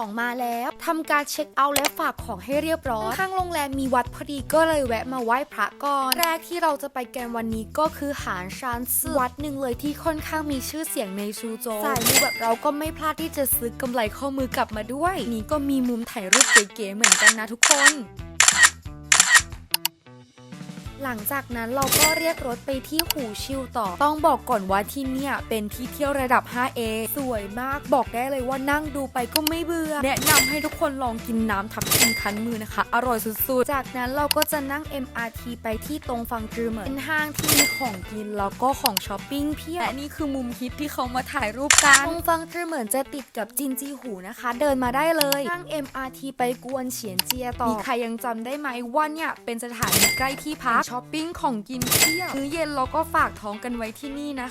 2 มาแล้วทำการเช็คเอาท์และฝากของให้เรียบร้อยข้างโรงแรมมีวัดพอดีก็เลยแวะมาไหว้พระก่อนแรกที่เราจะไปแกนวันนี้ก็คือหานชานซื่อวัดหนึ่งเลยที่ค่อนข้างมีชื่อเสียงในซูโจวสายมูแบบเราก็ไม่พลาดที่จะซื้อกำไรข้อมือกลับมาด้วย นี่ก็มีมุมถ่ายรูปเก๋ๆเหมือนกันนะทุกคน หลังจากนั้นเราก็เรียกรถไปที่หูชิวต่อ ต้องบอกก่อนว่าที่เนี่ย เป็นที่เที่ยวระดับ 5A สวยมากบอกได้เลยว่านั่งดูไปก็ไม่เบื่อ แนะนำให้ทุกคนลองกินน้ำทับทิมคั้นมือนะคะ อร่อยสุดๆ จากนั้นเราก็จะนั่ง MRT ไปที่ตรงฟังจือเหมือนห้างที่มีของกินแล้วก็ของช้อปปิ้งเพียบและนี่คือมุมฮิตที่เขามาถ่ายรูปกันตรงฟังจือเหมือนจะติดกับจินจีหูนะคะ เดินมาได้เลยนั่ง MRT ไปกวนเฉียนเจียต่อมีใครยังจำได้ไหมว่าเนี่ยเป็นสถานีใกล้ที่พักช้อปปิ้งของกินเที่ยวมื้อเย็นเราก็ฝากท้องกันไว้ที่นี่นะคะ